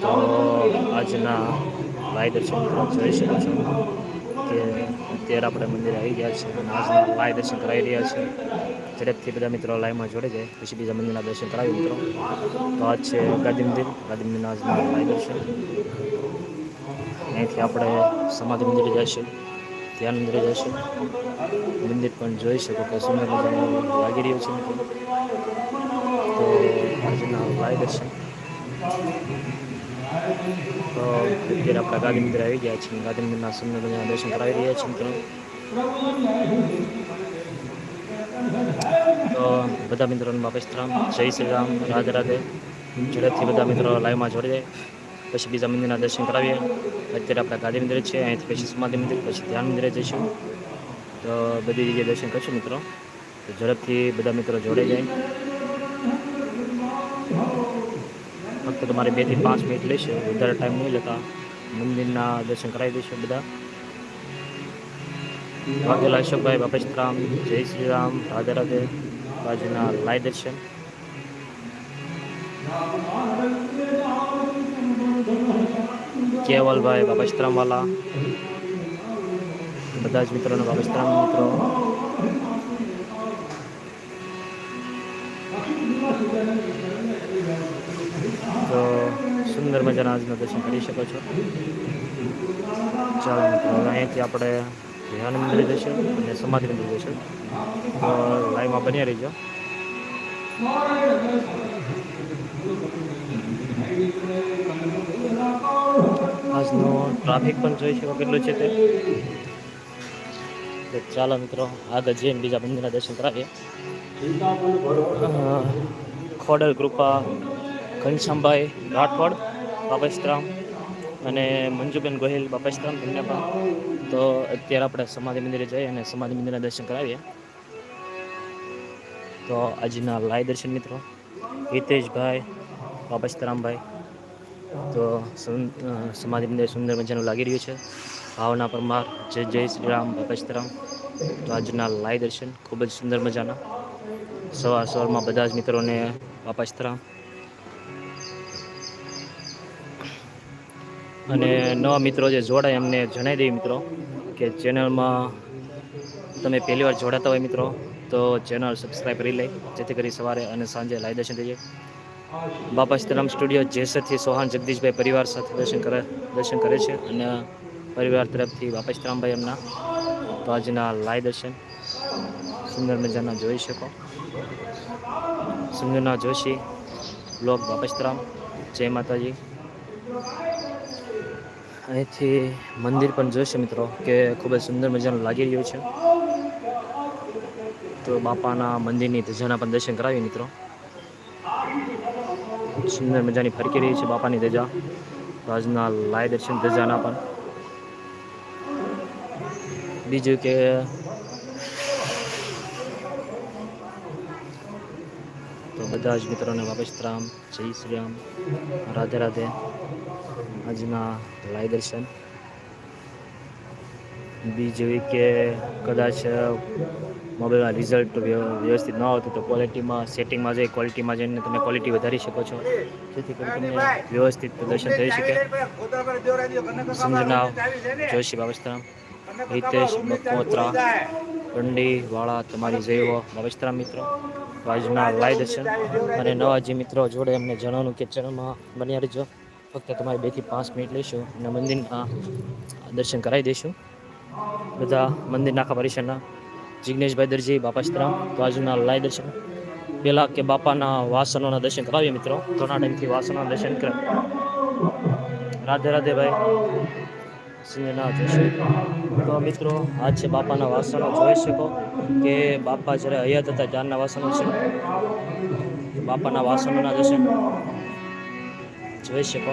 તો આજના લાઈવ દર્શન મિત્રો જોઈ શકો છો. કે અત્યારે આપણે મંદિરે આવી ગયા છે અને આજના લાઈવ દર્શન કરાવી રહ્યા છે. ઝડપથી બધા મિત્રો લાઈવમાં જોડે જાય. પછી બીજા મંદિરના દર્શન કરાવી મિત્રો. તો આજ છે ગાંધી મંદિર. ગાંધી મંદિરના આજના લાઈવ દર્શન. અહીંથી આપણે સમાધિ મંદિરે જઈશું ધ્યાન મંદિરે જઈશું મંદિર પણ જોઈ શકો કે સુંદર લાગી રહ્યું છે. મિત્રો તો આજના લાઈવ દર્શન. તો અત્યારે આપણા ગાંધી મંદિર આવી ગયા છીએ. ગાંધી મંદિરના સુંદર મજાના દર્શન કરાવી રહ્યા છીએ મિત્રો. તો બધા મિત્રોને બાપેશ રામ. જય શ્રી રામ. રાધે રાધે. ઝડપથી બધા મિત્રો લાઈવમાં જોડી જાય. પછી બીજા મંદિરના દર્શન કરાવીએ. અત્યારે આપણા ગાંધી મંદિર છે. અહીંથી પછી સમાધિ મંદિર, પછી ધ્યાન મંદિરે જઈશું. તો બધી જગ્યાએ દર્શન કરશું મિત્રો. તો ઝડપથી બધા મિત્રો જોડે જાય. ફક્ત તમારે બેથી પાંચ મિનિટ લેશે. વધારે ટાઈમ નહીં લેતા. મંદિરના દર્શન કરાવી દઈશું બધા. વાઘેલા અશોકભાઈ બાપેશરામ જય શ્રી રામ. રાધે રાધે. બાજુના લાય દર્શન. કેવલભાઈ બાપેશરામ વાલા બધા જ મિત્રોને બાપેશરામ મિત્રો. તો સુંદર મજાના આજના દર્શન કરી શકો છો. ચાલો મિત્રો અહીંયાથી આપણે ધ્યાન મંદિર જઈશું અને સમાધિ મંદિર જઈશું. તો લાઈવમાં બન્યા રહીજો. આજનો ટ્રાફિક પણ જોઈ શકો કેટલું છે તે. ચાલો મિત્રો, આગળ જઈને બીજા મંદિરના દર્શન કરાવીએ. ખોડલ કૃપા ઘનશ્યામભાઈ રાઠોડ બાપેશરામ અને મંજુબેન ગોહિલ બાપેશરામ તેમને પણ. તો અત્યારે આપણે સમાધિ મંદિરે જઈએ અને સમાધિ મંદિરના દર્શન કરાવીએ. તો આજના લાય દર્શન મિત્રો. હિતેશભાઈ બાપસ્તરામભાઈ તો સમાધિ મંદિર સુંદર મજાનું લાગી રહ્યું છે. ભાવના પરમાર, જય જય શ્રી રામ બાપેશરામ તો આજના લાય દર્શન ખૂબ જ સુંદર મજાના. સવાર સવારમાં બધા જ મિત્રોને બાપાસ્તરામ અને નવા મિત્રો જે જોડાય એમને જણાવી દઈએ મિત્રો, કે ચેનલમાં તમે પહેલી વાર જોડાતા હોય મિત્રો, તો ચેનલ સબસ્ક્રાઈબ કરી લે, જેથી કરી સવારે અને સાંજે લાઈવ દર્શન થઈએ બાપા સીતારામ સ્ટુડિયો જેસરથી સોહાન જગદીશભાઈ પરિવાર સાથે દર્શન કરે દર્શન કરે છે અને પરિવાર તરફથી બાપા સીતારામભાઈ એમના. તો આજના લાઈવ દર્શન સુંદર મજાના જોઈ શકો. સુંદરના જોશી, બ્લોગ બાપસ્તરામ જય માતાજી. અહીંથી મંદિર પણ જોઈશે મિત્રો, કે ખૂબ જ સુંદર મજાનું લાગી રહ્યું છે. તો બાપાના મંદિરની ધજાના પણ દર્શન કરાવીએ મિત્રો. સુંદર મજાની ફરકી રહી છે બાપાની ધજા. રાજના લાય દર્શન ધજાના પણ. બીજું કે તો બધા જ મિત્રોને વાપસ રામ. જય શ્રી રામ. રાધે રાધે. આજના લાઈ દર્શન. બીજું કે કદાચ મોબાઈલમાં રિઝલ્ટ વ્યવસ્થિત ન આવતું તો ક્વોલિટીમાં સેટિંગમાં જઈ ક્વોલિટીમાં જઈને તમે ક્વોલિટી વધારી શકો છો. જેથી કરી તમને વ્યવસ્થિત પ્રદર્શન થઈ શકે. સંજના, જોશી બાબસ્તરામ હિતેશ બકોત્રા પંડી વાળા, તમારી જેવો બાબસ્તરામ મિત્રો આજના લાઈવ દર્શન અને નવા જે મિત્રો જોડે એમને જણાવવાનું કે ચેનલમાં બન્યા રહેજો. ફક્ત તમારે બેથી પાંચ મિનિટ લઈશું અને મંદિરના દર્શન કરાવી દઈશું. બધા મંદિરના આખા પરિસરના. જિગ્નેશભાઈ દરજી બાપાશ્રામ તો આજના લાઈવ દર્શન પહેલાં કે બાપાના વાસણોના દર્શન કરાવીએ મિત્રો. ઘણા ટાઈમથી વાસણોના દર્શન કર રાધે રાધે ભાઈ. સિંહના જશે. તો મિત્રો, આ છે બાપાના વાસણો. જોઈ શકો કે બાપા જ્યારે હયાત હતા ત્યારના વાસણો છે. બાપાના વાસણોના જશે. જોઈ શકો.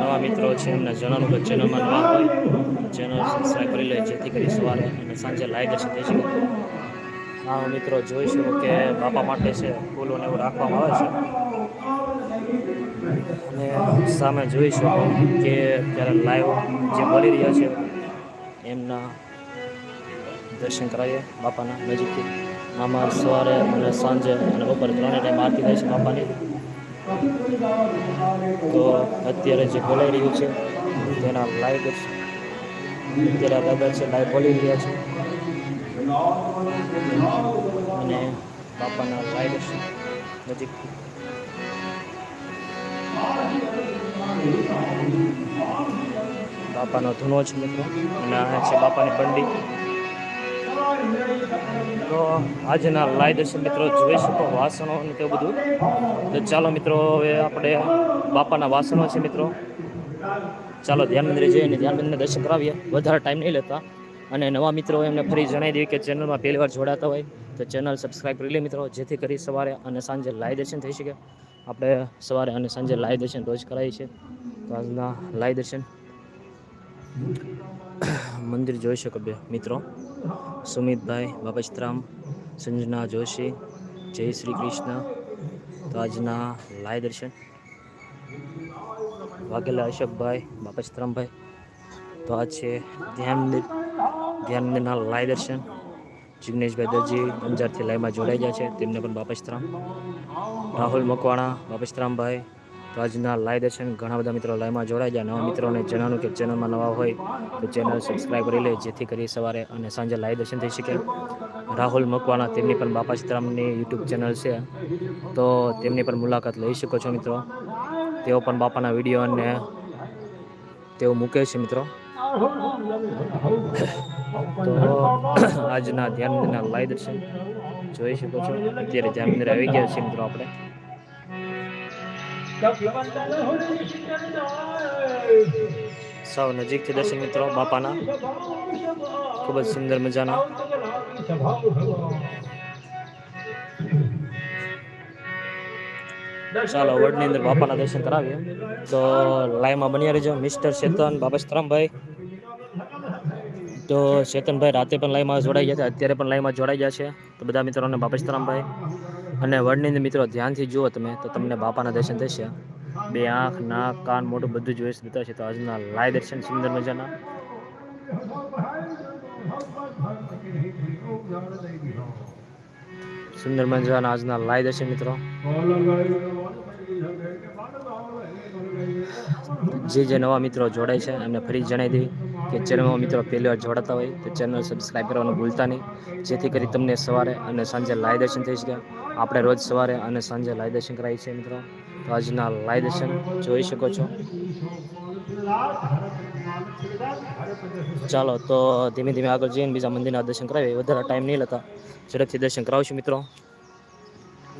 નવા મિત્રો છે એમને જણાવું કે ચેનલમાં નવા હોય, ચેનલ સબસ્ક્રાઈબ કરી લે, જેથી કરી સવારે અને સાંજે લાઈવ દર્શન થઈ શકે. હા, મિત્રો જોઈશું કે બાપા માટે છે ફૂલોને એવું રાખવામાં આવે છે. અને સામે જોઈ શકો કે ત્યારે લાઈવ જે મળી રહ્યા છે, એમના દર્શન કરાવીએ બાપાના નજીકથી. આમાં સવારે અને સાંજે અને બપોરે ત્રણે ટાઈમ આરતી થાય છે બાપાની. તો અત્યારે જે બોલાઈ રહ્યું છે, તેના લાઈવ અત્યારે દાદા છે લાઈવ બોલી રહ્યા છે. અને બાપાના લાઈવ નજીકથી. બાપાનો ધૂનો છે મિત્રો. અને આ છે બાપાની બંડી. તો આજના લાઈવ દર્શન મિત્રો જોઈ શકો વાસણો અને તે બધું. તો ચાલો મિત્રો, હવે આપણે બાપાના વાસણો છે મિત્રો. ચાલો ધ્યાન મંદિરે જઈને ધ્યાન મંદિરને દર્શન કરાવીએ. વધારે ટાઈમ નહીં લેતા. અને નવા મિત્રો એમને ફરી જણાવી દઈએ કે ચેનલમાં પહેલી વાર જોડાતા હોય તો ચેનલ સબસ્ક્રાઈબ કરી લે મિત્રો. જેથી કરી સવારે અને સાંજે લાઈવ દર્શન થઈ શકે. આપણે સવારે અને સાંજે લાઈવ દર્શન રોજ કરાવીએ છીએ તો આજના લાઈવ દર્શન. મંદિર જોઈ શકો બે મિત્રો. સુમિતભાઈ બાપચરામ સંજના જોશી, જય શ્રી કૃષ્ણ. તો આજના લાય દર્શન. વાઘેલા અશોકભાઈ બાપચરામભાઈ તો આ છે ધ્યાન ધ્યાનના લાઈવ દર્શન. જિગ્નેશભાઈ દરજી અંજારથી લાઈવમાં જોડાઈ ગયા છે. તેમને પણ બાપચરામ રાહુલ મકવાણા બાપચરામભાઈ તો આજના લાઈવ દર્શન ઘણા બધા મિત્રો લાઈવમાં જોડાઈ ગયા. નવા મિત્રોને જણાવું કે ચેનલમાં નવા હોય તો ચેનલ સબસ્ક્રાઈબ કરી લે, જેથી કરી સવારે અને સાંજે લાઈવ દર્શન થઈ શકે. રાહુલ મકવાણા, તેમની પણ બાપા સીતારામની યુટ્યુબ ચેનલ છે. તો તેમની પણ મુલાકાત લઈ શકો છો મિત્રો. તેઓ પણ બાપાના વીડિયો અને તેઓ મૂકે છે મિત્રો. તો આજના ધ્યાન મંદિરના લાઈવ દર્શન જોઈ શકો છો. અત્યારે ધ્યાન મંદિર આવી ગયા છે મિત્રો આપણે. સાવ નજીકથી દર્શન મિત્રો, બાપાના. ખૂબ જ સુંદર મજાના. ચાલો વડની અંદર બાપાના દર્શન કરાવીએ. તો લાઈવમાં બન્યા રહેજો, મિસ્ટર ચેતન બાબસ્તરામભાઈ તો ચેતનભાઈ રાતે પણ લાઈવમાં જોડાઈ ગયા છે અત્યારે પણ લાઈવમાં જોડાઈ ગયા છે. તો બધા મિત્રોને બાપસ્તરામભાઈ અને વડની મિત્રો ધ્યાનથી જુઓ તમે, તો તમને બાપાના દર્શન થશે. બે આંખ, નાક, કાન, મોઢું બધું જોઈ જતા છે. તો આજના લાઈવ દર્શન સુંદર મજાના. સુંદર મજાના આજના લાઈવ દર્શન મિત્રો. જે જે નવા મિત્રો જોડાય છે, એમને ફરી જણાવી દઈએ કે ચેનલમાં મિત્રો પહેલી વાર જોડાતા હોય તો ચેનલ સબસ્ક્રાઈબ કરવાનું ભૂલતા નહીં. જેથી કરી તમને સવારે અને સાંજે લાય દર્શન થઈ શકે. આપણે રોજ સવારે અને સાંજે લાય દર્શન કરાવીએ છીએ મિત્રો. તો આજના લાય દર્શન જોઈ શકો છો. ચાલો તો ધીમે ધીમે આગળ જઈને બીજા મંદિરના દર્શન કરાવીએ. વધારે ટાઈમ નહીં લેતા. ઝડપથી દર્શન કરાવશું મિત્રો.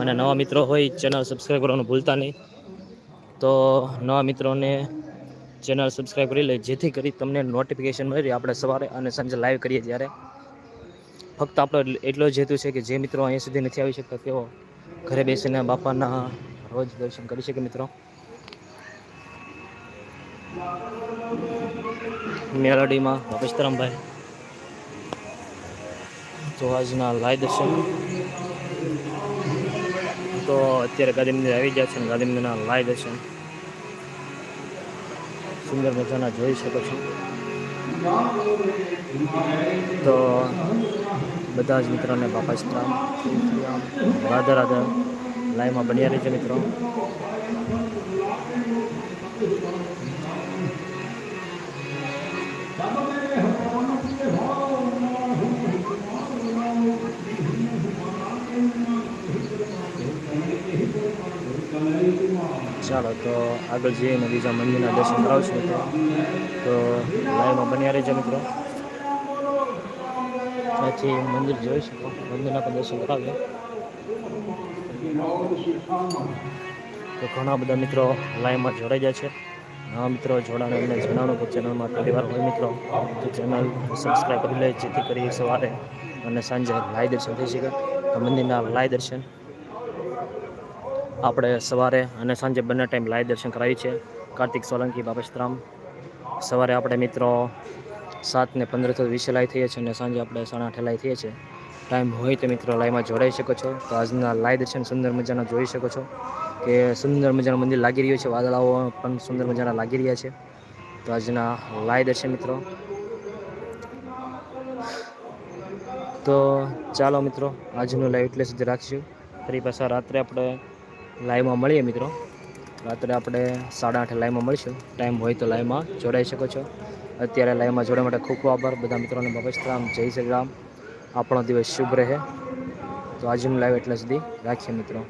અને નવા મિત્રો હોય ચેનલ સબસ્ક્રાઈબ કરવાનું ભૂલતા નહીં. તો નવા મિત્રોને ચેનલ સબસ્ક્રાઈબ કરી લે, જેથી કરી તમને નોટિફિકેશન મળી આપણે સવારે અને સાંજે લાઈવ કરીએ ત્યારે ફક્ત આપણો એટલો જ હેતુ છે કે જે મિત્રો અહીંયા સુધી નથી આવી શકતા, તેઓ ઘરે બેસીને બાપાના રોજ દર્શન કરી શકે મિત્રો. મેલોડીમાં ભગસ્તરામભાઈ તો આજના લાઈવ દર્શન. તો અત્યારે ગાંધી મંદિર આવી ગયા છે અને ગાંધી મંદિરના લાઈવ દર્શન. સુંદર મજાના જોઈ શકો છો. તો બધા જ મિત્રોને બાપા સીતારામ રાધા રાધા. લાઈવમાં બન્યા રહેજો મિત્રો. ચાલો, તો આગળ જઈને બીજા મંદિરના દર્શન કરાવશું મિત્રો તો લાઈવમાં બન્યા રહેજો મિત્રો. ત્યાંથી મંદિર જોઈ શકો. મંદિરના પણ દર્શન કરાવીએ. તો ઘણા બધા મિત્રો લાઈવમાં જોડાઈ જાય છે. નવા મિત્રો જોડાણ એમને જણાવવાનું કે ચેનલમાં પહેલી વાર હોય મિત્રો, તો ચેનલ સબસ્ક્રાઈબ કરી લે, જેથી કરી સવારે અને સાંજે લાઈવ દર્શન થઈ શકે. મંદિરના લાઈવ દર્શન આપણે સવારે અને સાંજે બંને ટાઈમ લાઈવ દર્શન કરાવી છે. કાર્તિક સોલંકી બાબસ્તરામ સવારે આપણે મિત્રો સાત ને પંદર તો વિશે લાઈવ થઈએ છીએ અને સાંજે આપણે સાડા આઠે લાઈ થઈએ છીએ ટાઈમ હોય તો મિત્રો લાઈવમાં જોડાઈ શકો છો. તો આજના લાઈવ દર્શન સુંદર મજાના જોઈ શકો છો કે સુંદર મજાનું મંદિર લાગી રહ્યું છે. વાદળાઓ પણ સુંદર મજાના લાગી રહ્યા છે. તો આજના લાઈવ દર્શન મિત્રો. તો ચાલો મિત્રો, આજનું લાઈવ એટલે સુધી રાખશું. ફરી પાછા રાત્રે આપણે લાઈવમાં મળીએ મિત્રો. રાત્રે આપણે સાડા આઠે લાઈવમાં મળીશું. ટાઈમ હોય તો લાઈવમાં જોડાઈ શકો છો. અત્યારે લાઈવમાં જોડવા માટે ખૂબ ખૂબ આભાર. બધા મિત્રોને બાબસ્તરામ જય શ્રી રામ. આપણો દિવસ શુભ રહે. તો આજનું લાઈવ એટલા સુધી રાખીએ મિત્રો.